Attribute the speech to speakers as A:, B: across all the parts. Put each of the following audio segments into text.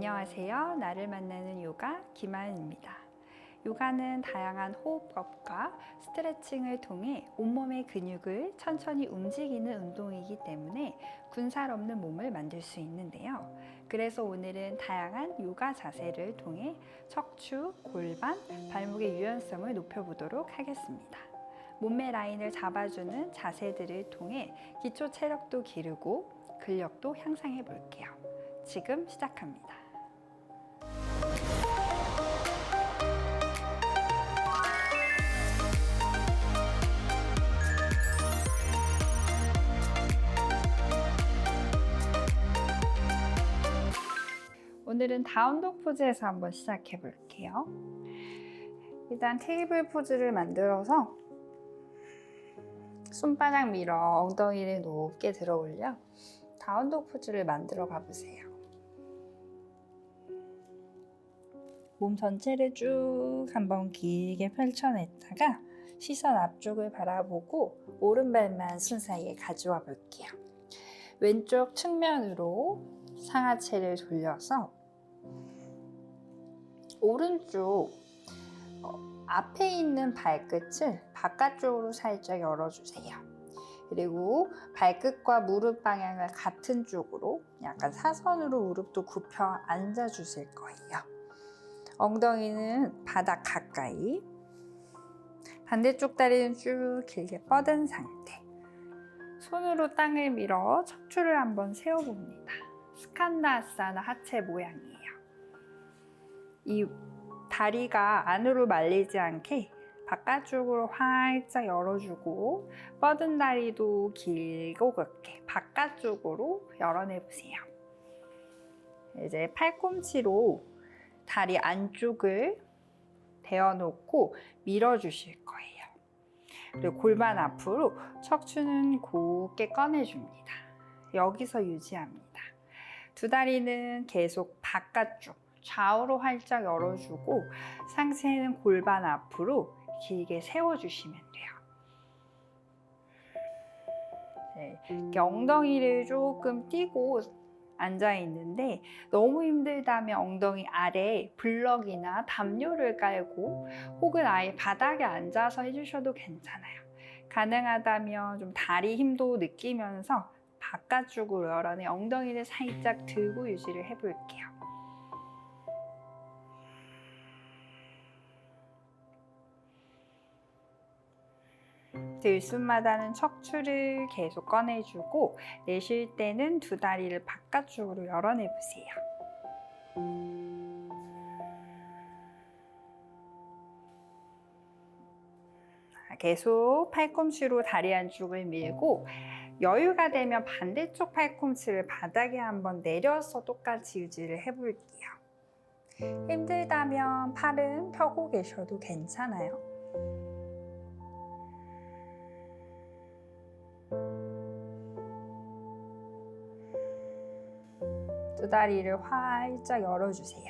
A: 안녕하세요. 나를 만나는 요가 김하은입니다. 요가는 다양한 호흡법과 스트레칭을 통해 온몸의 근육을 천천히 움직이는 운동이기 때문에 군살 없는 몸을 만들 수 있는데요. 그래서 오늘은 다양한 요가 자세를 통해 척추, 골반, 발목의 유연성을 높여보도록 하겠습니다. 몸매 라인을 잡아주는 자세들을 통해 기초 체력도 기르고 근력도 향상해 볼게요. 지금 시작합니다. 오늘은 다운독 포즈에서 한번 시작해 볼게요. 일단 테이블 포즈를 만들어서 손바닥 밀어 엉덩이를 높게 들어 올려 다운독 포즈를 만들어 가보세요. 몸 전체를 쭉 한번 길게 펼쳐냈다가 시선 앞쪽을 바라보고 오른발만 손 사이에 가져와 볼게요. 왼쪽 측면으로 상하체를 돌려서 오른쪽 어, 앞에 있는 발끝을 바깥쪽으로 살짝 열어주세요. 그리고 발끝과 무릎 방향을 같은 쪽으로 약간 사선으로 무릎도 굽혀 앉아 주실 거예요. 엉덩이는 바닥 가까이, 반대쪽 다리는 쭉 길게 뻗은 상태. 손으로 땅을 밀어 척추를 한번 세워봅니다. 스칸다아사나 하체 모양이에요. 이 다리가 안으로 말리지 않게 바깥쪽으로 활짝 열어주고 뻗은 다리도 길고 그렇게 바깥쪽으로 열어내 보세요. 이제 팔꿈치로 다리 안쪽을 대어놓고 밀어주실 거예요. 그리고 골반 앞으로 척추는 곱게 꺼내줍니다. 여기서 유지합니다. 두 다리는 계속 바깥쪽 좌우로 활짝 열어주고 상체는 골반 앞으로 길게 세워주시면 돼요. 네, 엉덩이를 조금 띄고 앉아 있는데 너무 힘들다면 엉덩이 아래 블럭이나 담요를 깔고 혹은 아예 바닥에 앉아서 해주셔도 괜찮아요. 가능하다면 좀 다리 힘도 느끼면서 바깥쪽으로 열어내 엉덩이를 살짝 들고 유지를 해볼게요. 들숨마다는 척추를 계속 꺼내주고 내쉴 때는 두 다리를 바깥쪽으로 열어내 보세요. 계속 팔꿈치로 다리 안쪽을 밀고 여유가 되면 반대쪽 팔꿈치를 바닥에 한번 내려서 똑같이 유지를 해볼게요. 힘들다면 팔은 펴고 계셔도 괜찮아요. 다리를 활짝 열어주세요.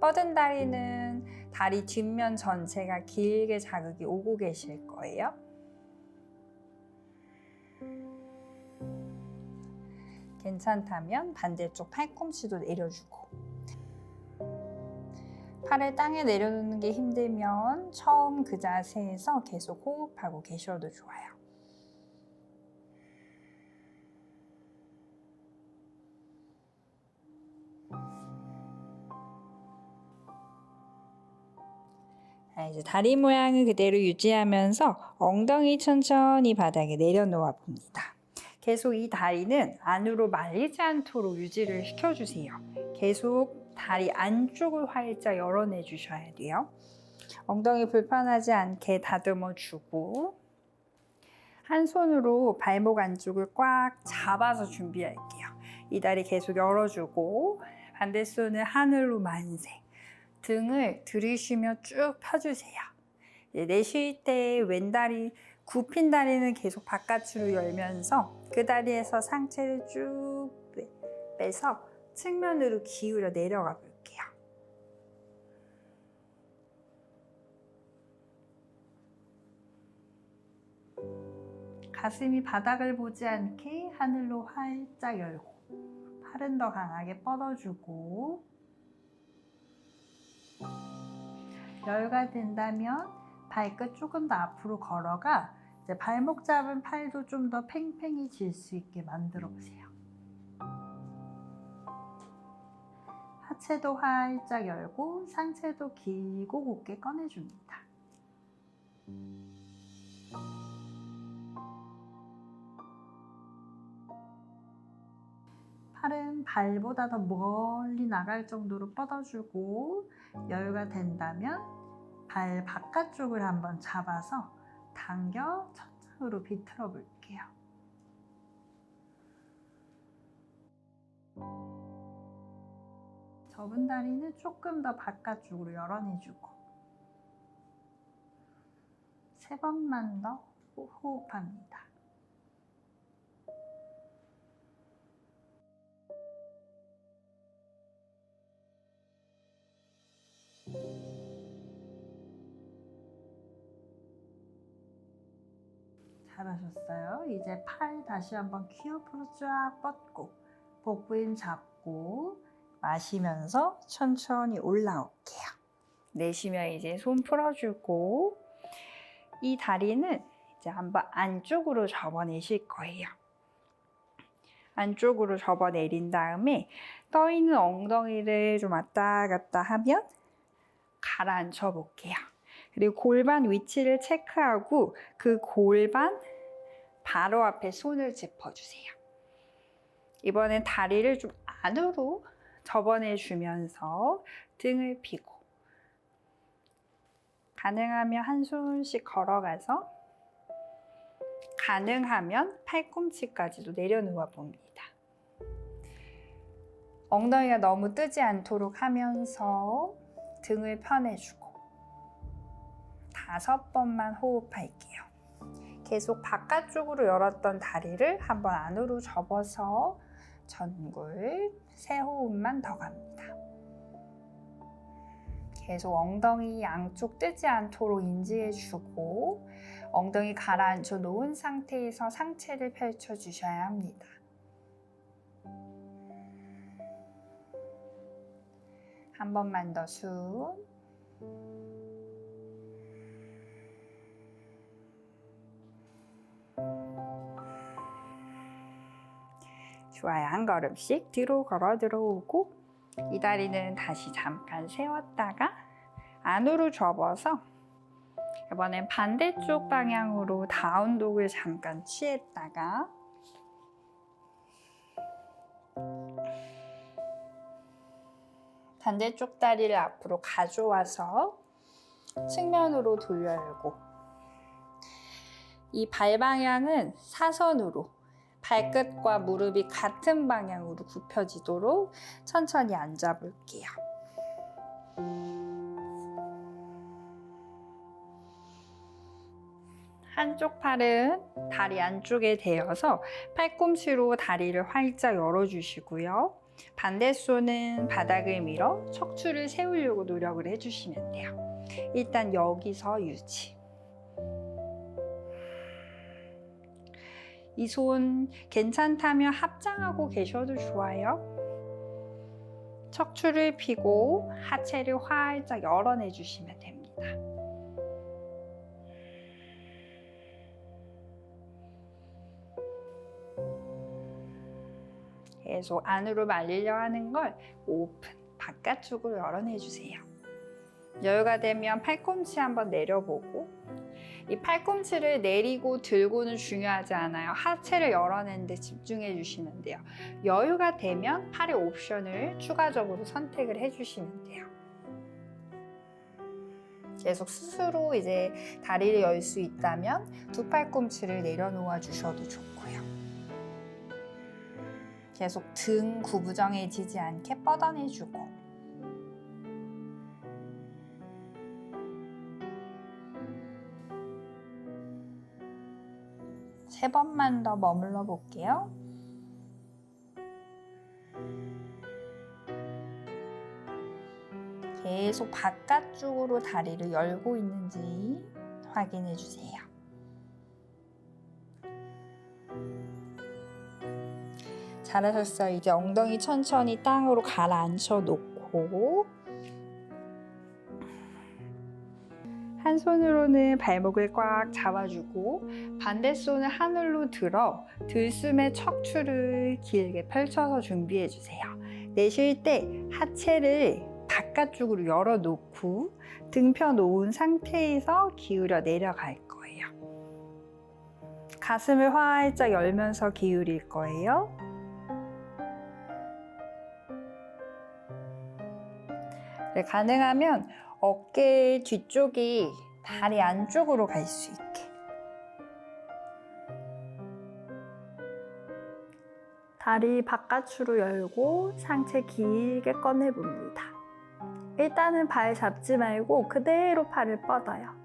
A: 뻗은 다리는 다리 뒷면 전체가 길게 자극이 오고 계실 거예요. 괜찮다면 반대쪽 팔꿈치도 내려주고 팔을 땅에 내려놓는 게 힘들면 처음 그 자세에서 계속 호흡하고 계셔도 좋아요. 이제 다리 모양을 그대로 유지하면서 엉덩이 천천히 바닥에 내려놓아 봅니다. 계속 이 다리는 안으로 말리지 않도록 유지를 시켜주세요. 계속 다리 안쪽을 활짝 열어내 주셔야 돼요. 엉덩이 불편하지 않게 다듬어 주고 한 손으로 발목 안쪽을 꽉 잡아서 준비할게요. 이 다리 계속 열어주고 반대 손을 하늘로 만세. 등을 들이쉬며 쭉 펴주세요. 내쉴 때 왼다리 굽힌 다리는 계속 바깥으로 열면서 그 다리에서 상체를 쭉 빼서 측면으로 기울여 내려가 볼게요. 가슴이 바닥을 보지 않게 하늘로 활짝 열고 팔은 더 강하게 뻗어주고 여유가 된다면 발끝 조금 더 앞으로 걸어가 이제 발목 잡은 팔도 좀 더 팽팽해질 수 있게 만들어 보세요. 하체도 활짝 열고 상체도 길고 곱게 꺼내줍니다. 팔은 발보다 더 멀리 나갈 정도로 뻗어주고 여유가 된다면 발 바깥쪽을 한번 잡아서 당겨 천장으로 비틀어 볼게요. 접은 다리는 조금 더 바깥쪽으로 열어내주고 세 번만 더 호흡합니다. 잘하셨어요. 이제 팔 다시 한번 키 옆으로 쫙 뻗고 복부 힘 잡고 마시면서 천천히 올라올게요. 내쉬면 이제 손 풀어주고 이 다리는 이제 한번 안쪽으로 접어내실 거예요. 안쪽으로 접어내린 다음에 떠 있는 엉덩이를 좀 왔다 갔다 하면 가라앉혀 볼게요. 그리고 골반 위치를 체크하고 그 골반 바로 앞에 손을 짚어주세요. 이번엔 다리를 좀 안으로 접어내 주면서 등을 펴고 가능하면 한 손씩 걸어가서 가능하면 팔꿈치까지도 내려놓아 봅니다. 엉덩이가 너무 뜨지 않도록 하면서 등을 펴내주고 다섯 번만 호흡할게요. 계속 바깥쪽으로 열었던 다리를 한번 안으로 접어서 전굴 세 호흡만 더 갑니다. 계속 엉덩이 양쪽 뜨지 않도록 인지해주고 엉덩이 가라앉혀 놓은 상태에서 상체를 펼쳐 주셔야 합니다. 한 번만 더 숨. 좋아요. 한 걸음씩 뒤로 걸어 들어오고 이 다리는 다시 잠깐 세웠다가 안으로 접어서 이번엔 반대쪽 방향으로 다운독을 잠깐 취했다가 반대쪽 다리를 앞으로 가져와서 측면으로 돌려 열고 이 발 방향은 사선으로 발끝과 무릎이 같은 방향으로 굽혀지도록 천천히 앉아 볼게요. 한쪽 팔은 다리 안쪽에 대어서 팔꿈치로 다리를 활짝 열어주시고요. 반대 손은 바닥을 밀어 척추를 세우려고 노력을 해주시면 돼요. 일단 여기서 유지. 이 손 괜찮다면 합장하고 계셔도 좋아요. 척추를 펴고 하체를 활짝 열어내 주시면 됩니다. 계속 안으로 말리려 하는 걸 오픈, 바깥쪽으로 열어내 주세요. 여유가 되면 팔꿈치 한번 내려보고 이 팔꿈치를 내리고 들고는 중요하지 않아요. 하체를 열어내는데 집중해 주시면 돼요. 여유가 되면 팔의 옵션을 추가적으로 선택을 해 주시면 돼요. 계속 스스로 이제 다리를 열 수 있다면 두 팔꿈치를 내려놓아 주셔도 좋고요. 계속 등 구부정해지지 않게 뻗어내주고 세 번만 더 머물러 볼게요. 계속 바깥쪽으로 다리를 열고 있는지 확인해 주세요. 잘하셨어요. 이제 엉덩이 천천히 땅으로 가라앉혀 놓고 한 손으로는 발목을 꽉 잡아주고 반대 손을 하늘로 들어 들숨의 척추를 길게 펼쳐서 준비해 주세요. 내쉴 때 하체를 바깥쪽으로 열어놓고 등 펴 놓은 상태에서 기울여 내려갈 거예요. 가슴을 활짝 열면서 기울일 거예요. 네, 가능하면 어깨 뒤쪽이 다리 안쪽으로 갈 수 있게. 다리 바깥으로 열고 상체 길게 꺼내봅니다. 일단은 발 잡지 말고 그대로 팔을 뻗어요.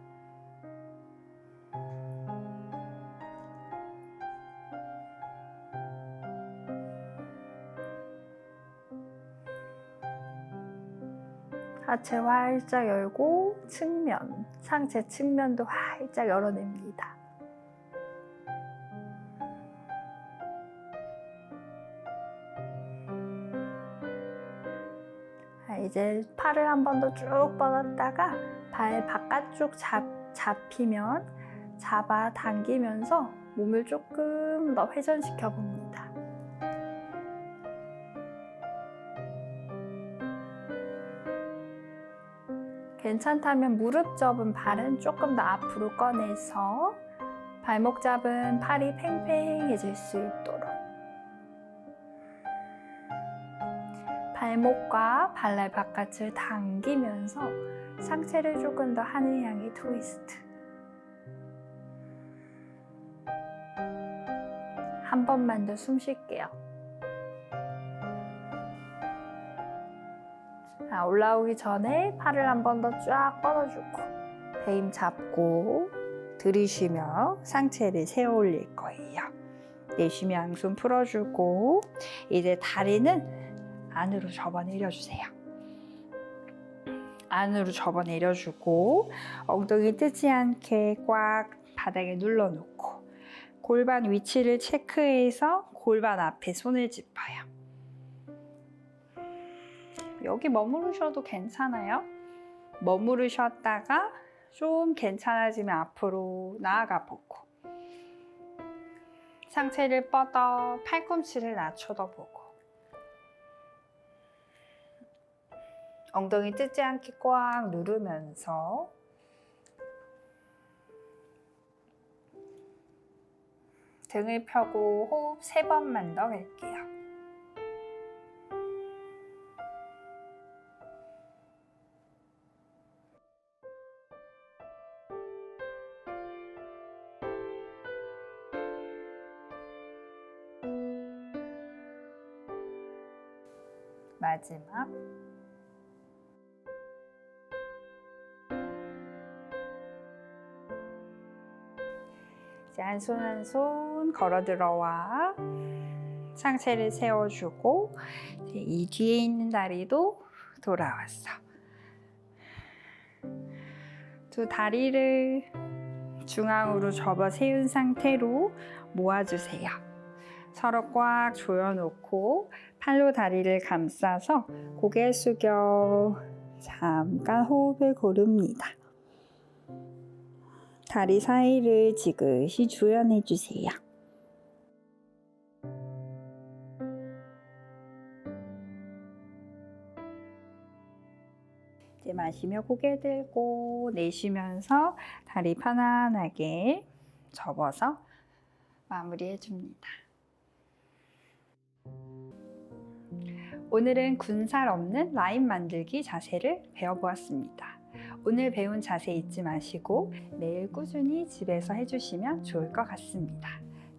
A: 하체 활짝 열고 측면, 상체 측면도 활짝 열어냅니다. 자, 이제 팔을 한 번 더 쭉 뻗었다가 발 바깥쪽 잡, 잡히면 잡아 당기면서 몸을 조금 더 회전시켜 봅니다. 괜찮다면 무릎 접은 발은 조금 더 앞으로 꺼내서 발목 잡은 팔이 팽팽해질 수 있도록 발목과 발날 바깥을 당기면서 상체를 조금 더 하늘 향해 트위스트 한 번만 더 숨 쉴게요. 올라오기 전에 팔을 한 번 더 쫙 뻗어주고 배임 잡고 들이쉬며 상체를 세워 올릴 거예요. 내쉬며 양손 풀어주고 이제 다리는 안으로 접어 내려주세요. 안으로 접어 내려주고 엉덩이 뜨지 않게 꽉 바닥에 눌러놓고 골반 위치를 체크해서 골반 앞에 손을 짚어요. 여기 머무르셔도 괜찮아요. 머무르셨다가 좀 괜찮아지면 앞으로 나아가 보고 상체를 뻗어 팔꿈치를 낮춰도 보고 엉덩이 뜨지 않게 꽉 누르면서 등을 펴고 호흡 세 번만 더 할게요. 마지막 이제 한 손 한 손 걸어 들어와 상체를 세워주고 이 뒤에 있는 다리도 돌아왔어. 두 다리를 중앙으로 접어 세운 상태로 모아주세요. 서로 꽉 조여놓고 팔로 다리를 감싸서 고개 숙여 잠깐 호흡을 고릅니다. 다리 사이를 지그시 조여내 주세요. 이제 마시며 고개 들고 내쉬면서 다리 편안하게 접어서 마무리해 줍니다. 오늘은 군살 없는 라인 만들기 자세를 배워보았습니다. 오늘 배운 자세 잊지 마시고 매일 꾸준히 집에서 해주시면 좋을 것 같습니다.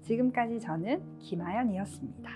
A: 지금까지 저는 김아연이었습니다.